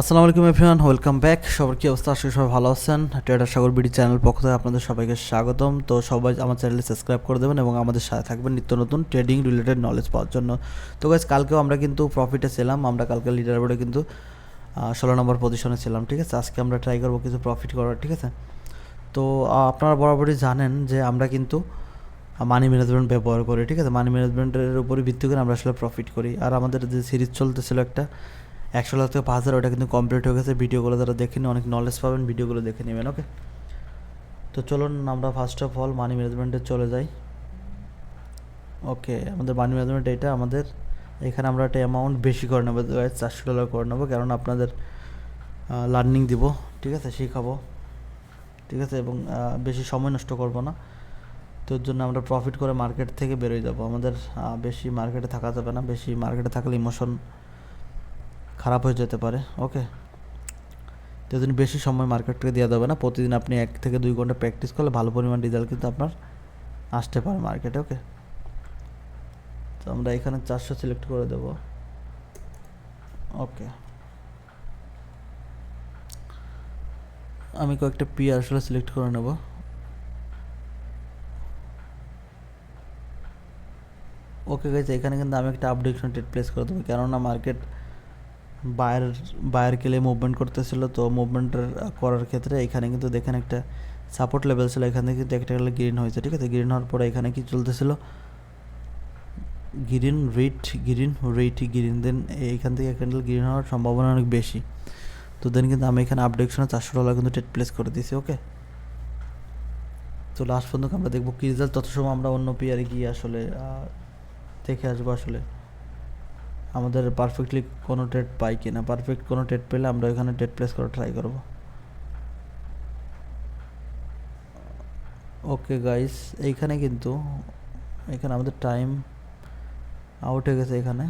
আসসালামু আলাইকুম everyone, welcome back. সবার কি অবস্থা? আশা সবাই ভালো আছেন। ট্রেডার সাগর বিডি চ্যানেল পক্ষ থেকে আপনাদের সবাইকে স্বাগতম। তো সবাই আমার চ্যানেলে সাবস্ক্রাইব করে দেবেন এবং আমাদের সাথে থাকবেন নিত্য নতুন ট্রেডিং রিলেটেড নলেজ পাওয়ার জন্য। তো গাইজ কালকেও আমরা কিন্তু প্রফিটে ছিলাম। আমরা কালকে লিডার বোর্ডে কিন্তু ষোলো নম্বর পজিশনে ছিলাম, ঠিক আছে? আজকে আমরা ট্রাই করব কিছু প্রফিট করার, ঠিক আছে? তো আপনারা বরাবরই জানেন যে আমরা কিন্তু মানি ম্যানেজমেন্ট ব্যবহার করি, ঠিক আছে? মানি ম্যানেজমেন্টের উপরে ভিত্তি করে আমরা আসলে প্রফিট করি। আর আমাদের যে সিরিজ চলতেছিল একটা একশো লাখ থেকে পাঁচ হাজার, ওটা কিন্তু কমপ্লিট হয়ে গেছে। ভিডিওগুলো যারা দেখেনি অনেক নলেজ পাবেন, ভিডিওগুলো দেখে নেবেন ওকে তো চলুন, আমরা ফার্স্ট অফ অল মানি ম্যানেজমেন্টে চলে যাই। ওকে আমাদের মানি ম্যানেজমেন্ট এটা আমাদের, এখানে আমরা একটা অ্যামাউন্ট বেশি করে নেব চারশো ডলার করে নেব, কারণ আপনাদের লার্নিং দিব, ঠিক আছে, শেখাবো, ঠিক আছে, এবং বেশি সময় নষ্ট করব না। তো জন্য আমরা প্রফিট করে মার্কেট থেকে বেরোয় যাব। আমাদের বেশি মার্কেটে থাকা যাবে না, বেশি মার্কেটে থাকলে ইমোশন খারাপ হয়ে যেতে পারে ওকে এর বেশি সময় মার্কেটকে দেওয়া যাবে না, প্রতিদিন আপনি এক থেকে দুই ঘণ্টা প্র্যাকটিস করলে ভালো পরিমাণ রেজাল্ট কিন্তু আপনার আসতে পারে মার্কেটে ওকে তো আমরা এখানে চারশো সিলেক্ট করে দেব ওকে আমি কয়েকটা পি আসলে সিলেক্ট করে নেব। ওকে গেছে এখানে কিন্তু আমি একটা আপডেশন ট্রেড প্লেস করে দেবো, কেননা মার্কেট বায়ার বায়ার কেলে মুভমেন্ট করতেছিল, তো মুভমেন্টের করার ক্ষেত্রে এখানে কিন্তু দেখেন একটা সাপোর্ট লেভেল ছিল, এখানে কিন্তু একটা গ্রিন হয়েছে, ঠিক আছে? গ্রিন হওয়ার পরে এখানে কি চলতেছিল? Green red green red green then এইখান থেকে ক্যান্ডেল গ্রিন হওয়ার সম্ভাবনা অনেক বেশি। তো দেন কিন্তু আমি এখানে আপডেশনে চারশো ডলার কিন্তু ট্রেড প্লেস করে দিয়েছি ওকে তো লাস্ট পর্যন্ত আমরা দেখব কী রেজাল্ট তত সময় আমরা অন্য পিয়ারে গিয়ে আসলে দেখে আসব আসলে। আমাদের পারফেক্টলি কোনো ট্রেড পাই কি না পারফেক্ট কোনো ট্রেড পেলে আমরা এখানে ট্রেড প্লেস করা ট্রাই করব। ওকে গাইস এইখানে কিন্তু, এখানে আমাদের টাইম আউট হয়ে গেছে এখানে।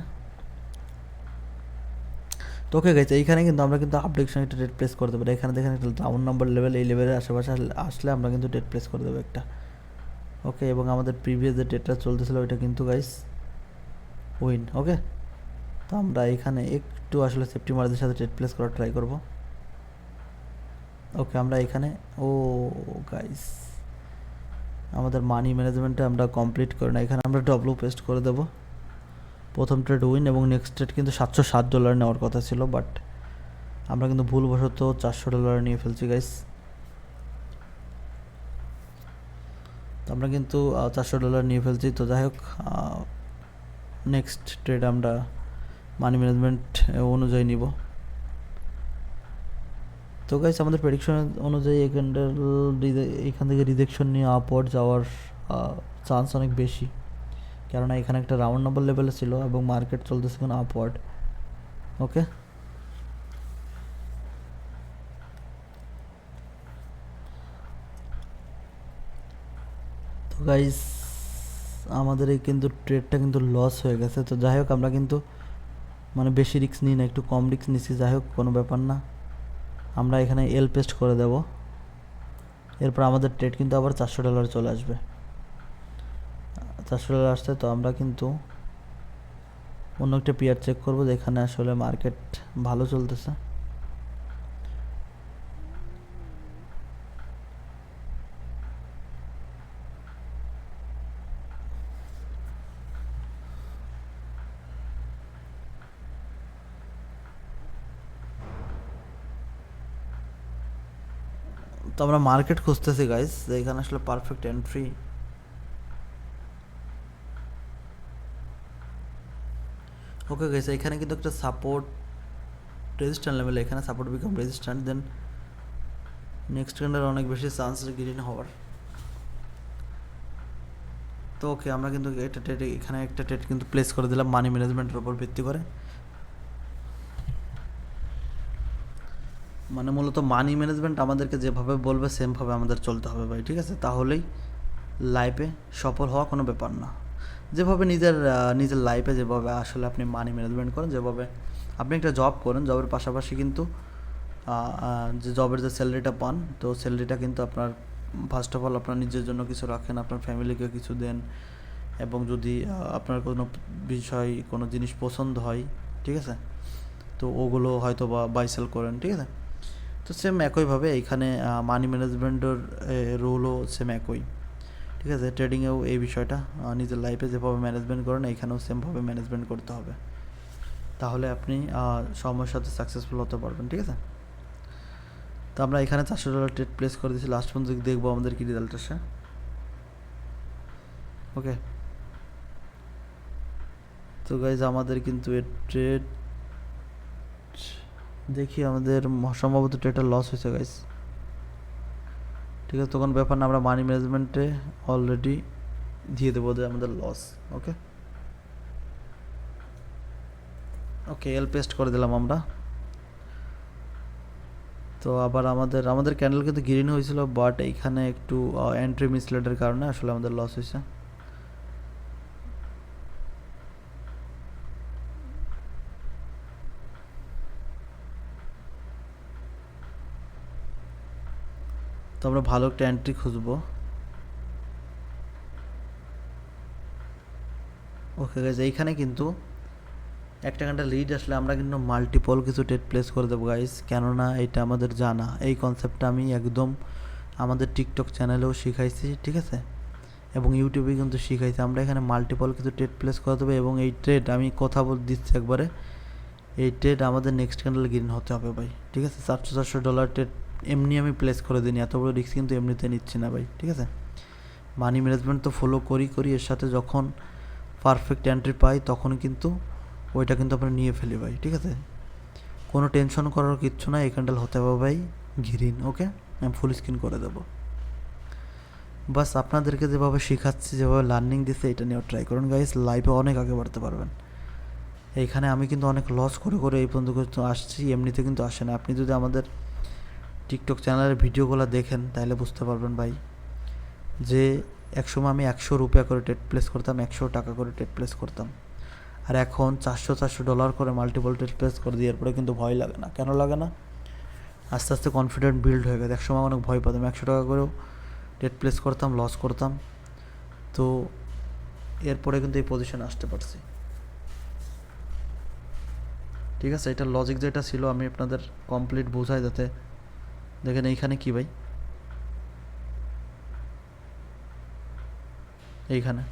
তো ওকে গাইছে এইখানে কিন্তু আমরা কিন্তু আপডেশন একটা ডেট প্লেস করে দেবো। এখানে দেখেন একটা ডাউন নাম্বার লেভেল এই লেভেলের আশেপাশে আসলে আমরা কিন্তু ডেট প্লেস করে দেবো একটা। ওকে এবং আমাদের প্রিভিয়াস যে ডেটটা চলতেছিল, ওইটা কিন্তু গাইস উইন ওকে তো আমরা এখানে একটু আসলে সেফটি মার্জিনের সাথে ট্রেড প্লেস করার ট্রাই করব। ওকে আমরা এখানে, ও গাইস আমাদের মানি ম্যানেজমেন্টটা আমরা কমপ্লিট করি না। এখানে আমরা ডব্লু পেস্ট করে দেব। প্রথম ট্রেড উইন এবং নেক্সট ট্রেড কিন্তু সাতশো সাত ডলার নেওয়ার কথা ছিল বাট আমরা কিন্তু ভুলবশত চারশো ডলার নিয়ে ফেলছি গাইস আমরা কিন্তু চারশো ডলার নিয়ে ফেলছি। তো যাই হোক নেক্সট ট্রেড আমরা মানি ম্যানেজমেন্ট অনুযায়ী নিব। তো গাইস আমাদের প্রেডিকশন অনুযায়ী এখানটার এখান থেকে রিজেকশন নিয়ে আপওয়ার্ড যাওয়ার চান্স অনেক বেশি। কেননা এখানে একটা রাউন্ড নাম্বার লেভেলে ছিল এবং মার্কেট চলতেছে কোনো আপওয়ার্ড ওকে তো গাইস আমাদের এই কিন্তু ট্রেডটা কিন্তু লস হয়ে গেছে। তো যাই হোক, আমরা কিন্তু মানে বেশি রিক্স নিই না, একটু কম রিক্স নিচ্ছি, যাই হোক, কোনো ব্যাপার না। আমরা এখানে এল পেস্ট করে দেব। এরপর আমাদের ট্রেড কিন্তু আবার চারশো ডলার চলে আসবে। চারশো ডলার আসতে তো আমরা কিন্তু অন্য একটা পিয়ার চেক করব, যেখানে আসলে মার্কেট ভালো চলতেছে। তো আমরা মার্কেট খুঁজতেছি গাইস যে এখানে আসলে পারফেক্ট এন্ট্রি ওকে গাইস এখানে কিন্তু একটা সাপোর্ট রেজিস্ট্যান্ট লেভেল এখানে support become resistant then next candle অনেক বেশি চান্স গ্রিন হওয়ার। তো ওকে আমরা কিন্তু একটা ট্রেড এখানে একটা ট্রেড কিন্তু প্লেস করে দিলাম মানি ম্যানেজমেন্টের উপর ভিত্তি করে। মানে মূলত মানি ম্যানেজমেন্ট আমাদেরকে যেভাবে বলবে, সেমভাবে আমাদের চলতে হবে ভাই, ঠিক আছে? তাহলেই লাইফে সফল হওয়া কোনো ব্যাপার না। যেভাবে নিজের নিজের লাইফে যেভাবে আসলে আপনি মানি ম্যানেজমেন্ট করেন, যেভাবে আপনি একটা জব করেন জবের পাশাপাশি কিন্তু যে জবের যে স্যালারিটা পান, তো স্যালারিটা কিন্তু আপনার ফার্স্ট অফ অল আপনার নিজের জন্য কিছু রাখেন, আপনার ফ্যামিলিকে কিছু দেন, এবং যদি আপনার কোনো বিষয়, কোনো জিনিস পছন্দ হয়, ঠিক আছে? তো ওগুলো হয়তো বা বাই সেল করেন, ঠিক আছে? তো সেম একইভাবে এইখানে মানি ম্যানেজমেন্টের রোলও সেম একই। ঠিক আছে? ট্রেডিংয়েও এই বিষয়টা নিজের লাইফে যেভাবে ম্যানেজমেন্ট করেন, এইখানেও সেমভাবে ম্যানেজমেন্ট করতে হবে। তাহলে আপনি সময়ের সাথে সাকসেসফুল হতে পারবেন, ঠিক আছে? তো আমরা এখানে চারশো ডলার ট্রেড প্লেস করে দিয়েছি। লাস্ট পর্যন্ত দেখব আমাদের কি রেজাল্ট আসে। ওকে তো গাইজ আমাদের কিন্তু এর ট্রেড দেখি আমাদের সম্ভবত ট্রেডটা লস হয়েছে গাইস ঠিক আছে, তখন ব্যাপার না, আমরা মানি ম্যানেজমেন্টে অলরেডি দিয়ে দেবো যে আমাদের লস ওকে ওকে এল পেস্ট করে দিলাম আমরা। তো আবার আমাদের আমাদের ক্যান্ডেল কিন্তু গ্রিন হয়েছিল বাট এইখানে একটু এন্ট্রি মিসলেটের কারণে আসলে আমাদের লস হয়েছে। তো আমরা ভালো একটা এন্ট্রি খুঁজবো। ওকে গাইজ এইখানে কিন্তু একটা ঘণ্টা লিড আসলে আমরা কিন্তু মাল্টিপল কিছু টেট প্লেস করে দেবো গাইজ কেননা এটা আমাদের জানা। এই কনসেপ্টটা আমি একদম আমাদের টিকটক চ্যানেলেও শিখাইছি, ঠিক আছে? এবং ইউটিউবে কিন্তু শিখাইছি। আমরা এখানে মাল্টিপল কিছু ট্রেড প্লেস করে দেবো এবং এই ট্রেড আমি কথা বল দিচ্ছি একবারে। এই ট্রেড আমাদের নেক্সট ক্যান্ডেল গ্রিন হতে হবে, ভাই। ঠিক আছে? চারশো চারশো ডলার ট্রেড এমনি আমি প্লেস করে দিইনি। এত বড় রিস্ক কিন্তু এমনিতে নিচ্ছি না ভাই, ঠিক আছে? মানি ম্যানেজমেন্ট তো ফলো করি করি। এর সাথে যখন পারফেক্ট এন্ট্রি পাই, তখন কিন্তু ওইটা কিন্তু আমরা নিয়ে ফেলি ভাই, ঠিক আছে? কোনো টেনশন করার কিচ্ছু না এই ক্যান্ডেল হতে হবে ভাই গ্রিন ওকে আমি ফুল স্ক্রিন করে দেবো। বাস, আপনাদেরকে যেভাবে শেখাচ্ছি, যেভাবে লার্নিং দিচ্ছে এটা নিয়েও ট্রাই করুন গাইস লাইফে অনেক আগে বাড়তে পারবেন। এইখানে আমি কিন্তু অনেক লস করে করে এই পর্যন্ত আসছি। এমনিতে কিন্তু আসে না। আপনি যদি আমাদের টিকটক চ্যানেলের ভিডিওগুলো দেখেন, তাহলে বুঝতে পারবেন ভাই যে একসময় আমি একশো রুপিয়া করে টেট প্লেস করতাম, একশো টাকা করে টেট প্লেস করতাম। আর এখন চারশো চারশো ডলার করে মাল্টিপল টেট প্লেস করে দিয়ে এরপরে কিন্তু ভয় লাগে না। কেন লাগে না? আস্তে আস্তে কনফিডেন্ট বিল্ড হয়ে গেছে। একসময় অনেক ভয় পেতাম, একশো টাকা করেও টেট প্লেস করতাম লস করতাম। তো এরপরে কিন্তু এই পজিশনে আসতে পারছি। ঠিক আছে, এটা লজিক যেটা ছিল, আমি আপনাদের কমপ্লিট বোঝাই যাতে দেখেন এইখানে কি ভাই? এইখানে।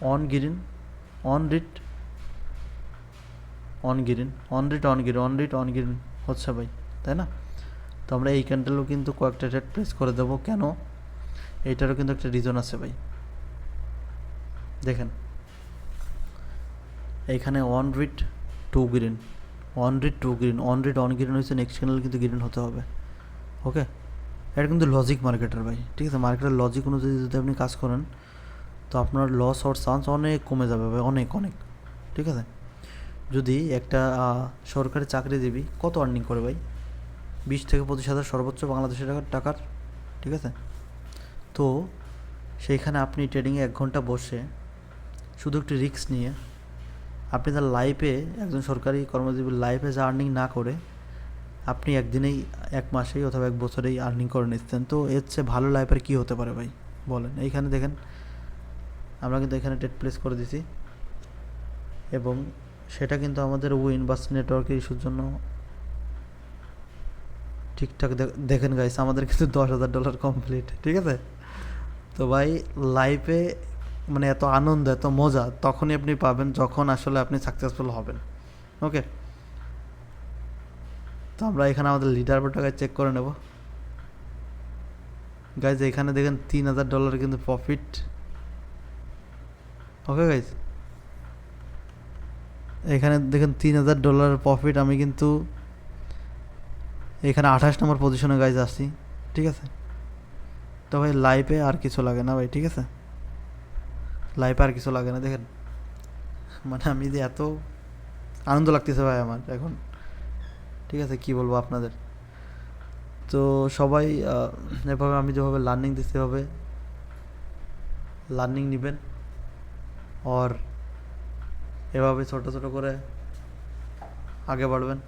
On green on red on green on red on green on red on green হচ্ছে ভাই, তাই না? তো আমরা এই ক্যান্ডেলও কিন্তু কয়েকটা রেট প্লেস করে দেবো। কেন? এইটারও কিন্তু একটা রিজন আছে ভাই। দেখেন। এইখানে on red to green on red to green on red on green হয়েছে নেক্সট ক্যান্ডেল কিন্তু গ্রিন হতে হবে। ওকে এটা কিন্তু লজিক মার্কেটের ভাই, ঠিক আছে? মার্কেটের লজিক অনুযায়ী যদি আপনি কাজ করেন, তো আপনার লস হওয়ার চান্স অনেক কমে যাবে ভাই, অনেক অনেক। ঠিক আছে? যদি একটা সরকারি চাকরিজীবী কত আর্নিং করে ভাই? বিশ থেকে পঁচিশ হাজার সর্বোচ্চ বাংলাদেশের টাকার টাকার, ঠিক আছে? তো সেইখানে আপনি ট্রেডিংয়ে এক ঘণ্টা বসে শুধু একটু রিস্ক নিয়ে আপনি তার লাইফে একজন সরকারি কর্মজীবীর লাইফে যা আর্নিং না করে, আপনি একদিনেই, এক মাসেই অথবা এক বছরেই আর্নিং করে নিচ্ছেন। তো এর চেয়ে ভালো লাইফের কী হতে পারে ভাই? বলেন। এইখানে দেখেন, আমরা কিন্তু এখানে টেট প্লেস করে দিছি। এবং সেটা কিন্তু আমাদের উইন বাস নেটওয়ার্কের ইস্যুর জন্য ঠিকঠাক দেখেন গাইস আমাদের কিন্তু দশ হাজার ডলার কমপ্লিট ঠিক আছে? তো ভাই লাইফে মানে এত আনন্দ, এত মজা তখনই আপনি পাবেন যখন আসলে আপনি সাকসেসফুল হবেন। ওকে তো আমরা এখানে আমাদের লিডার বোর্ডটাকে চেক করে নেব। গাইজ এখানে দেখেন তিন হাজার ডলার কিন্তু প্রফিট ওকে গাইজ এখানে দেখেন তিন হাজার ডলার প্রফিট আমি কিন্তু এখানে আঠাশ নম্বর পজিশনে গাইজ আসছি। ঠিক আছে? তো ভাই লাইফে আর কিছু লাগে না ভাই, ঠিক আছে? লাইফে আর কিছু লাগে না, দেখেন। মানে আমি যে এত আনন্দ লাগতেছে ভাই আমার এখন। ঠিক আছে, কি বলব আপনাদের? তো সবাই এভাবে আমি যেভাবে লার্নিং দিতে হবে লার্নিং নেবেন। আর এভাবে ছোট ছোট করে আগে বাড়বেন।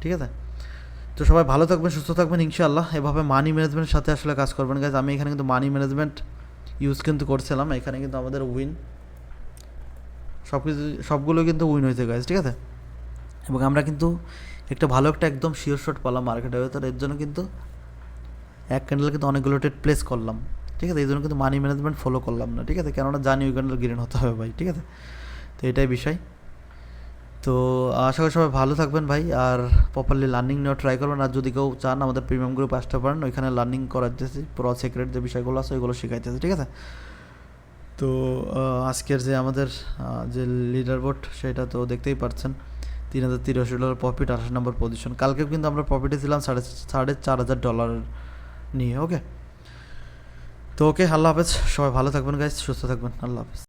ঠিক আছে? তো সবাই ভালো থাকবেন, সুস্থ থাকবেন, ইনশাআল্লাহ। এভাবে মানি ম্যানেজমেন্টের সাথে আসলে কাজ করবেন গাইজ আমি এখানে কিন্তু মানি ম্যানেজমেন্ট ইউজ কিন্তু করছিলাম। এখানে কিন্তু আমাদের উইন সব কিছু সবগুলো কিন্তু উইন হয়েছে গাইজ ঠিক আছে? এবং আমরা কিন্তু একটা ভালো একটা একদম শিওর শট পেলাম মার্কেটে তো এর জন্য কিন্তু এক ক্যান্ডেল কিন্তু অনেকগুলো ট্রেড প্লেস করলাম, ঠিক আছে? এই জন্য কিন্তু মানি ম্যানেজমেন্ট ফলো করলাম না, ঠিক আছে? কেননা জানি ওই ক্যান্ডেল গ্রিন হতে হবে ভাই, ঠিক আছে? তো এটাই বিষয়। তো আশা করি সবাই ভালো থাকবেন ভাই, আর প্রপারলি লার্নিং নেওয়া ট্রাই করবেন। আর যদি কেউ চান আমাদের প্রিমিয়াম গ্রুপ আসতে পারেন, ওইখানে লার্নিং করাতেছি পুরো সিক্রেট যে বিষয়গুলো আছে, ওইগুলো শেখাইতেছি, ঠিক আছে? তো আজকের যে আমাদের যে লিডার বোর্ড সেটা তো দেখতেই পাচ্ছেন তিন হাজার তিরাশি ডলার প্রফিট আঠাশ নম্বর পজিশন কালকেও কিন্তু আমরা প্রফিটে ছিলাম সাড়ে সাড়ে চার হাজার ডলার নিয়ে ওকে তো ওকে আল্লাহ হাফেজ। সবাই ভালো থাকবেন গাইজ সুস্থ থাকবেন। আল্লাহ হাফেজ।